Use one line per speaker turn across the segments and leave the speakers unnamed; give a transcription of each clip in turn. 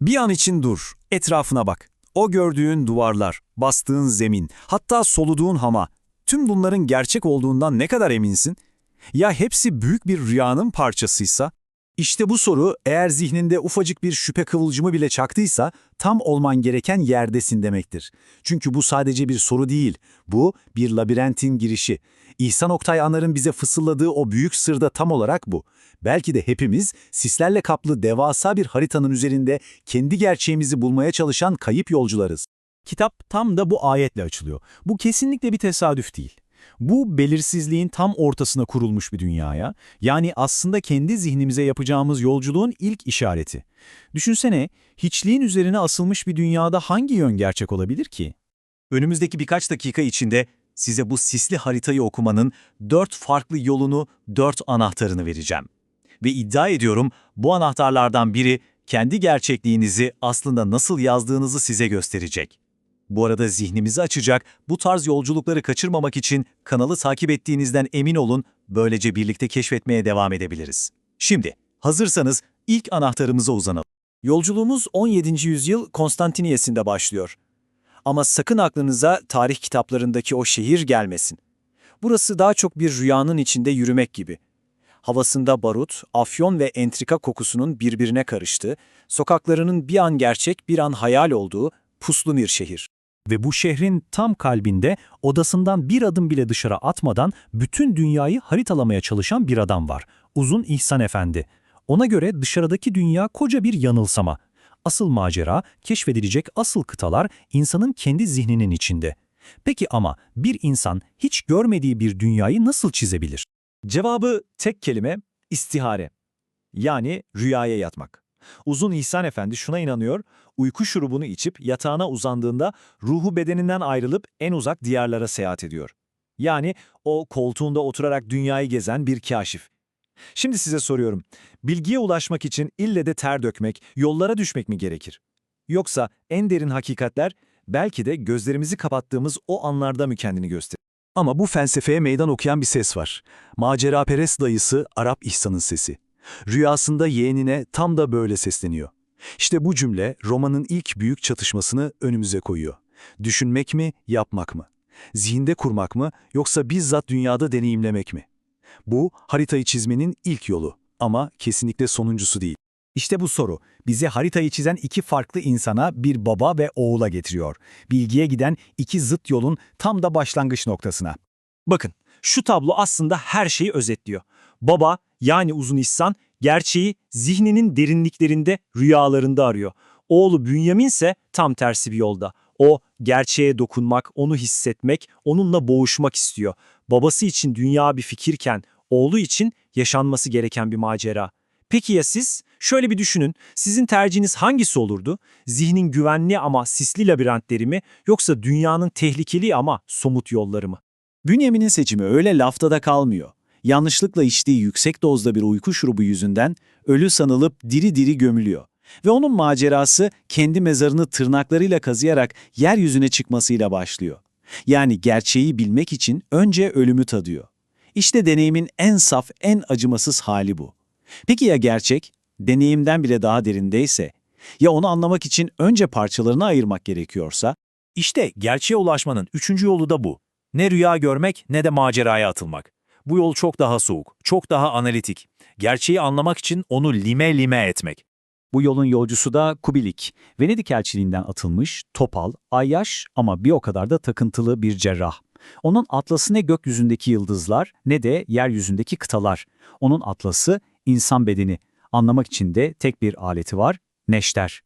Bir an için dur, etrafına bak. O gördüğün duvarlar, bastığın zemin, hatta soluduğun hama, tüm bunların gerçek olduğundan ne kadar eminsin? Ya hepsi büyük bir rüyanın parçasıysa? İşte bu soru eğer zihninde ufacık bir şüphe kıvılcımı bile çaktıysa tam olman gereken yerdesin demektir. Çünkü bu sadece bir soru değil, bu bir labirentin girişi. İhsan Oktay Anar'ın bize fısıldadığı o büyük sır da tam olarak bu. Belki de hepimiz sislerle kaplı devasa bir haritanın üzerinde kendi gerçeğimizi bulmaya çalışan kayıp yolcularız.
Kitap tam da bu ayetle açılıyor. Bu kesinlikle bir tesadüf değil. Bu belirsizliğin tam ortasına kurulmuş bir dünyaya, yani aslında kendi zihnimize yapacağımız yolculuğun ilk işareti. Düşünsene, hiçliğin üzerine asılmış bir dünyada hangi yön gerçek olabilir ki?
Önümüzdeki birkaç dakika içinde size bu sisli haritayı okumanın dört farklı yolunu, dört anahtarını vereceğim. Ve iddia ediyorum bu anahtarlardan biri kendi gerçekliğinizi aslında nasıl yazdığınızı size gösterecek. Bu arada zihnimizi açacak, bu tarz yolculukları kaçırmamak için kanalı takip ettiğinizden emin olun, böylece birlikte keşfetmeye devam edebiliriz. Şimdi, hazırsanız ilk anahtarımıza uzanalım. Yolculuğumuz 17. yüzyıl Konstantiniyes'inde başlıyor. Ama sakın aklınıza tarih kitaplarındaki o şehir gelmesin. Burası daha çok bir rüyanın içinde yürümek gibi. Havasında barut, afyon ve entrika kokusunun birbirine karıştığı, sokaklarının bir an gerçek bir an hayal olduğu puslu bir şehir.
Ve bu şehrin tam kalbinde odasından bir adım bile dışarı atmadan bütün dünyayı haritalamaya çalışan bir adam var. Uzun İhsan Efendi. Ona göre dışarıdaki dünya koca bir yanılsama. Asıl macera, keşfedilecek asıl kıtalar insanın kendi zihninin içinde. Peki ama bir insan hiç görmediği bir dünyayı nasıl çizebilir?
Cevabı tek kelime, istihare. Yani rüyaya yatmak. Uzun İhsan Efendi şuna inanıyor, uyku şurubunu içip yatağına uzandığında ruhu bedeninden ayrılıp en uzak diyarlara seyahat ediyor. Yani o koltuğunda oturarak dünyayı gezen bir kaşif. Şimdi size soruyorum, bilgiye ulaşmak için ille de ter dökmek, yollara düşmek mi gerekir? Yoksa en derin hakikatler belki de gözlerimizi kapattığımız o anlarda mı kendini gösterir? Ama bu felsefeye meydan okuyan bir ses var. Maceraperest dayısı Arap İhsan'ın sesi. Rüyasında yeğenine tam da böyle sesleniyor. İşte bu cümle romanın ilk büyük çatışmasını önümüze koyuyor. Düşünmek mi, yapmak mı? Zihinde kurmak mı, yoksa bizzat dünyada deneyimlemek mi? Bu, haritayı çizmenin ilk yolu ama kesinlikle sonuncusu değil.
İşte bu soru bizi haritayı çizen iki farklı insana bir baba ve oğula getiriyor. Bilgiye giden iki zıt yolun tam da başlangıç noktasına.
Bakın, şu tablo aslında her şeyi özetliyor. Baba, yani Uzun İhsan, gerçeği zihninin derinliklerinde, rüyalarında arıyor. Oğlu Bünyamin ise tam tersi bir yolda. O, gerçeğe dokunmak, onu hissetmek, onunla boğuşmak istiyor. Babası için dünya bir fikirken, oğlu için yaşanması gereken bir macera. Peki ya siz? Şöyle bir düşünün, sizin tercihiniz hangisi olurdu? Zihnin güvenli ama sisli labirentleri mi, yoksa dünyanın tehlikeli ama somut yolları mı?
Bünyamin'in seçimi öyle lafta da kalmıyor. Yanlışlıkla içtiği yüksek dozda bir uyku şurubu yüzünden ölü sanılıp diri diri gömülüyor. Ve onun macerası kendi mezarını tırnaklarıyla kazıyarak yeryüzüne çıkmasıyla başlıyor. Yani gerçeği bilmek için önce ölümü tadıyor. İşte deneyimin en saf, en acımasız hali bu. Peki ya gerçek? Deneyimden bile daha derindeyse? Ya onu anlamak için önce parçalarını ayırmak gerekiyorsa?
İşte gerçeğe ulaşmanın üçüncü yolu da bu. Ne rüya görmek ne de maceraya atılmak. Bu yol çok daha soğuk, çok daha analitik. Gerçeği anlamak için onu lime lime etmek.
Bu yolun yolcusu da Kubilik. Venedik elçiliğinden atılmış, topal, ayyaş ama bir o kadar da takıntılı bir cerrah. Onun atlası ne gökyüzündeki yıldızlar ne de yeryüzündeki kıtalar. Onun atlası insan bedeni. Anlamak için de tek bir aleti var, neşter.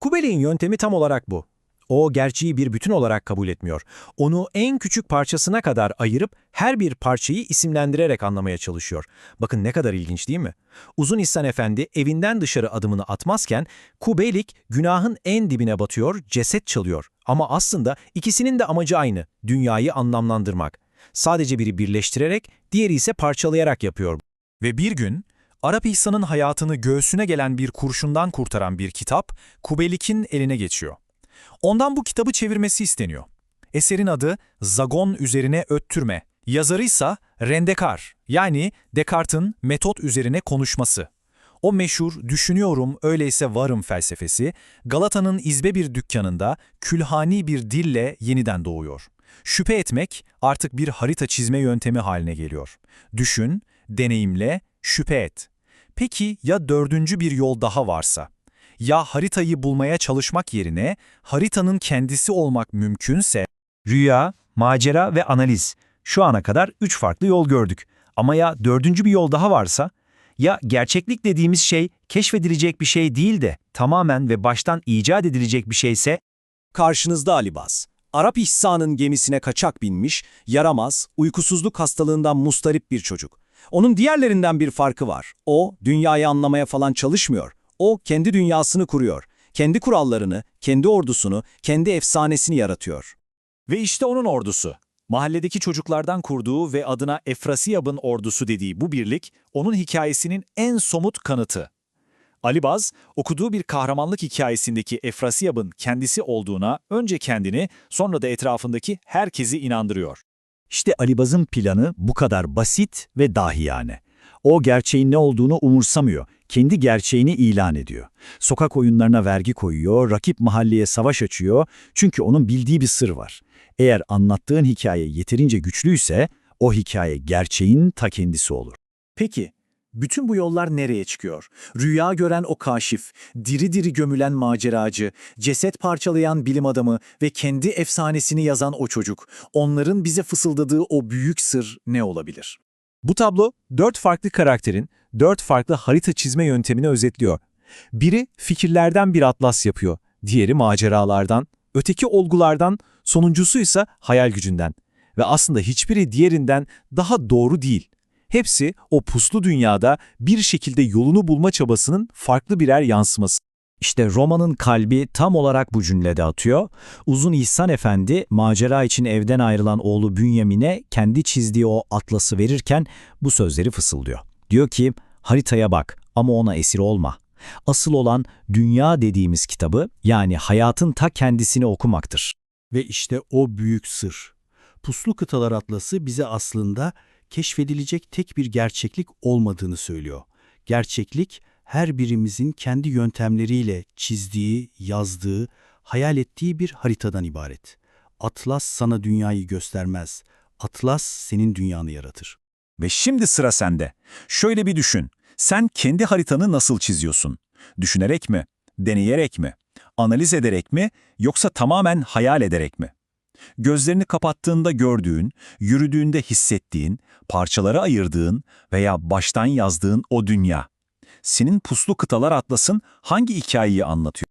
Kubelik'in yöntemi tam olarak bu. O gerçeği bir bütün olarak kabul etmiyor. Onu en küçük parçasına kadar ayırıp her bir parçayı isimlendirerek anlamaya çalışıyor. Bakın ne kadar ilginç değil mi? Uzun İhsan Efendi evinden dışarı adımını atmazken Kubelik günahın en dibine batıyor, ceset çalıyor. Ama aslında ikisinin de amacı aynı, dünyayı anlamlandırmak. Sadece biri birleştirerek, diğeri ise parçalayarak yapıyor.
Ve bir gün Arap İhsan'ın hayatını göğsüne gelen bir kurşundan kurtaran bir kitap Kubelik'in eline geçiyor. Ondan bu kitabı çevirmesi isteniyor. Eserin adı Zagon üzerine öttürme. Yazarı ise Rendekar yani Descartes'in metot üzerine konuşması. O meşhur düşünüyorum öyleyse varım felsefesi Galata'nın izbe bir dükkanında külhani bir dille yeniden doğuyor. Şüphe etmek artık bir harita çizme yöntemi haline geliyor. Düşün, deneyimle, şüphe et. Peki ya dördüncü bir yol daha varsa? Ya haritayı bulmaya çalışmak yerine haritanın kendisi olmak mümkünse
Rüya, macera ve analiz. Şu ana kadar üç farklı yol gördük. Ama ya dördüncü bir yol daha varsa? Ya gerçeklik dediğimiz şey keşfedilecek bir şey değil de tamamen ve baştan icat edilecek bir şeyse?
Karşınızda Alibaz. Arap İhsan'ın gemisine kaçak binmiş, yaramaz, uykusuzluk hastalığından mustarip bir çocuk. Onun diğerlerinden bir farkı var. O, dünyayı anlamaya falan çalışmıyor. O, kendi dünyasını kuruyor. Kendi kurallarını, kendi ordusunu, kendi efsanesini yaratıyor. Ve işte onun ordusu. Mahalledeki çocuklardan kurduğu ve adına Efrasiyab'ın ordusu dediği bu birlik, onun hikayesinin en somut kanıtı. Alibaz, okuduğu bir kahramanlık hikayesindeki Efrasiyab'ın kendisi olduğuna önce kendini, sonra da etrafındaki herkesi inandırıyor.
İşte Alibaz'ın planı bu kadar basit ve dahiyane. O gerçeğin ne olduğunu umursamıyor, kendi gerçeğini ilan ediyor. Sokak oyunlarına vergi koyuyor, rakip mahalleye savaş açıyor çünkü onun bildiği bir sır var. Eğer anlattığın hikaye yeterince güçlüyse o hikaye gerçeğin ta kendisi olur.
Peki, bütün bu yollar nereye çıkıyor? Rüya gören o kaşif, diri diri gömülen maceracı, ceset parçalayan bilim adamı ve kendi efsanesini yazan o çocuk. Onların bize fısıldadığı o büyük sır ne olabilir?
Bu tablo dört farklı karakterin dört farklı harita çizme yöntemini özetliyor. Biri fikirlerden bir atlas yapıyor, diğeri maceralardan, öteki olgulardan, sonuncusu ise hayal gücünden. Ve aslında hiçbiri diğerinden daha doğru değil. Hepsi o puslu dünyada bir şekilde yolunu bulma çabasının farklı birer yansıması.
İşte romanın kalbi tam olarak bu cümlede atıyor. Uzun İhsan Efendi macera için evden ayrılan oğlu Bünyamin'e kendi çizdiği o atlası verirken bu sözleri fısıldıyor. Diyor ki haritaya bak ama ona esir olma. Asıl olan dünya dediğimiz kitabı yani hayatın ta kendisini okumaktır.
Ve işte o büyük sır. Puslu Kıtalar Atlası bize aslında keşfedilecek tek bir gerçeklik olmadığını söylüyor. Gerçeklik, her birimizin kendi yöntemleriyle çizdiği, yazdığı, hayal ettiği bir haritadan ibaret. Atlas sana dünyayı göstermez. Atlas senin dünyanı yaratır.
Ve şimdi sıra sende. Şöyle bir düşün. Sen kendi haritanı nasıl çiziyorsun? Düşünerek mi? Deneyerek mi? Analiz ederek mi? Yoksa tamamen hayal ederek mi? Gözlerini kapattığında gördüğün, yürüdüğünde hissettiğin, parçalara ayırdığın veya baştan yazdığın o dünya. Senin puslu kıtalar atlasın hangi hikayeyi anlatıyor?